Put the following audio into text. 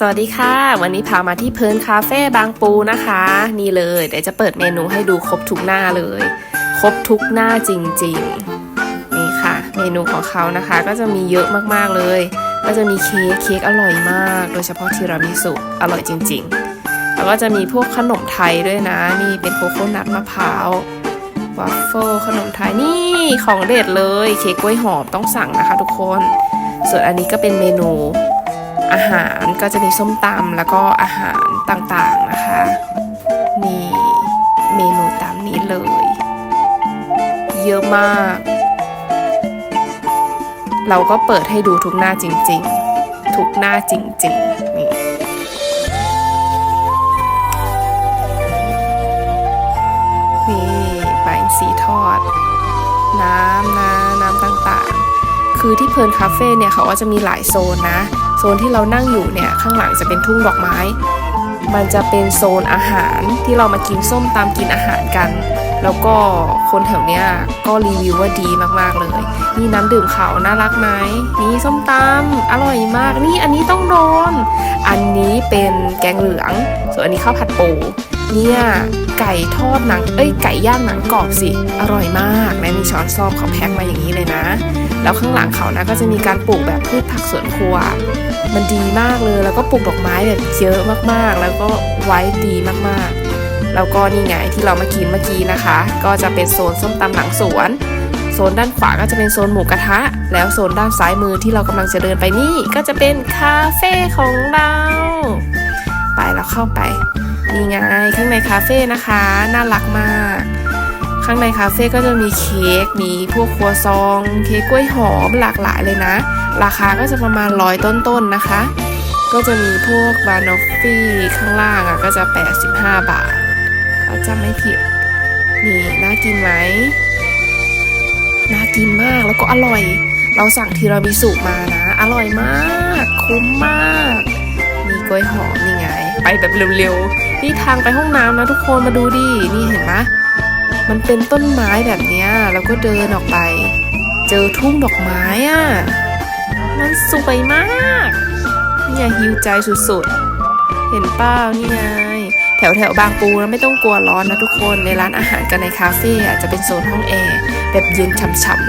สวัสดีค่ะ วันนี้พามาที่เพลินคาเฟ่บางปูนะคะ นี่เลยเดี๋ยวจะเปิดเมนูให้ดูครบทุกหน้าเลย ครบทุกหน้าจริงๆ นี่ค่ะ เมนูของเขานะคะ ก็จะมีเยอะมากๆเลย ก็จะมีเค้กเค้กอร่อยมาก โดยเฉพาะทีรามิสุอร่อยจริง ๆ แล้วก็จะมีพวกขนมไทยด้วยนะ นี่เป็นโคโค่นัทมะพร้าววัฟเฟิลขนมไทยนี่ของเด็ดเลย เค้กกล้วยหอมต้องสั่งนะคะ ทุกคน ส่วนอันนี้ก็เป็นเมนู อาหารก็จะมีส้มตำแล้วก็อาหารต่างๆนะคะ นี่เมนูตามนี้เลย เยอะมาก เราก็เปิดให้ดูทุกหน้าจริงๆ ทุกหน้าจริงๆ นี่นี่ปลาอินทรีทอด น้ำนะน้ำต่างๆ คือที่เพลินคาเฟ่เนี่ยเขาว่าจะมีหลายโซนนะ โซนที่เรานั่งอยู่เนี่ยข้างหลังจะเป็นทุ่งดอกไม้ มันจะเป็นโซนอาหารที่เรามากินส้มตำกินอาหารกัน แล้วก็คนแถวเนี้ยก็รีวิวว่าดีมากๆเลย นี่น้ำดื่มเขาน่ารักไหมนี่ส้มตำอร่อยมาก นี่อันนี้ต้องโดน อันนี้เป็นแกงเหลือง ส่วนอันนี้ข้าวผัดปูเนี่ยไก่ทอดหนัง เอ้ยไก่ย่างหนังกรอบสิ อร่อยมากนะมีช้อนซอมเขาแพ็คมาอย่างนี้เลยนะ แล้วข้างหลังเขานะก็จะมีการปลูกแบบพืชผักสวนครัว มันดีมากเลย แล้วก็ปลูกดอกไม้แบบเยอะมากๆ แล้วก็ไว้ดีมากๆ แล้วก็นี่ไงที่เรามากินเมื่อกี้นะคะ ก็จะเป็นโซนส้มตำหลังสวน โซนด้านขวาก็จะเป็นโซนหมูกระทะ แล้วโซนด้านซ้ายมือที่เรากำลังจะเดินไปนี่ก็จะเป็นคาเฟ่ของเรา ไปแล้วเข้าไปนี่ไงข้างในคาเฟ่นะคะ น่ารักมาก ข้างในคาเฟ่ก็จะมีเค้ก มีพวกครัวซอง เค้กกล้วยหอมหลากหลายเลยนะ ราคาก็จะประมาณร้อยต้นๆนนะคะ ก็จะมีพวกบานอฟฟี่ข้างล่างอะก็จะ 85 บาทถ้าจำไม่ผิดนี่น่ากินไหมน่ากินมากแล้วก็อร่อย เราสั่งทีรามิสุมานะ อร่อยมาก คุ้มมาก มีกล้วยหอมนี่ไง ไปแบบเร็วๆ นี่ทางไปห้องน้ำนะทุกคนมาดูดิ นี่เห็นไหม มันเป็นต้นไม้แบบเนี้ยแล้วก็เดินออกไป เจอทุ่งดอกไม้อะ มันสวยมาก เนี่ยฮิวใจสุดๆ เห็นเป้านี่ไง แถวแถวบางปูนะไม่ต้องกลัวร้อนนะทุกคน ในร้านอาหารกันในคาเฟ่อะจะเป็นโซนห้องแอร์แบบเย็นฉ่ำๆเลย